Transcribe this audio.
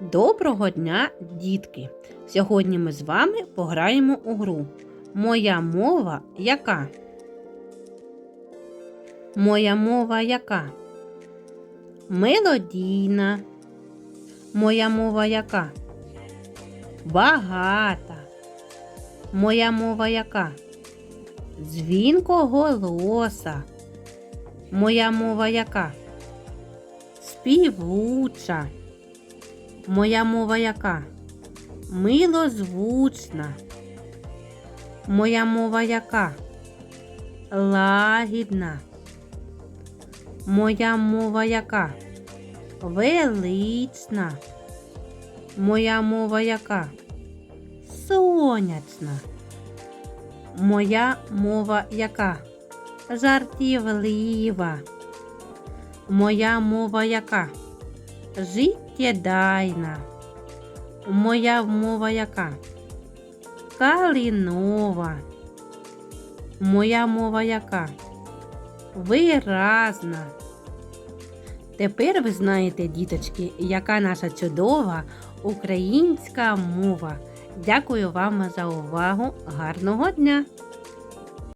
Доброго дня, дітки! Сьогодні ми з вами пограємо у гру. Моя мова яка? Моя мова яка? Мелодійна. Моя мова яка? Багата. Моя мова яка? Дзвінкоголоса. Моя мова яка? Співуча. Моя мова яка? Милозвучна. Моя мова яка? Лагідна. Моя мова яка? Велична. Моя мова яка? Сонячна. Моя мова яка? Жартівлива. Моя мова яка? Життєдайна. Моя мова яка? Калінова. Моя мова яка? Виразна. Тепер ви знаєте, діточки, яка наша чудова українська мова. Дякую вам за увагу. Гарного дня!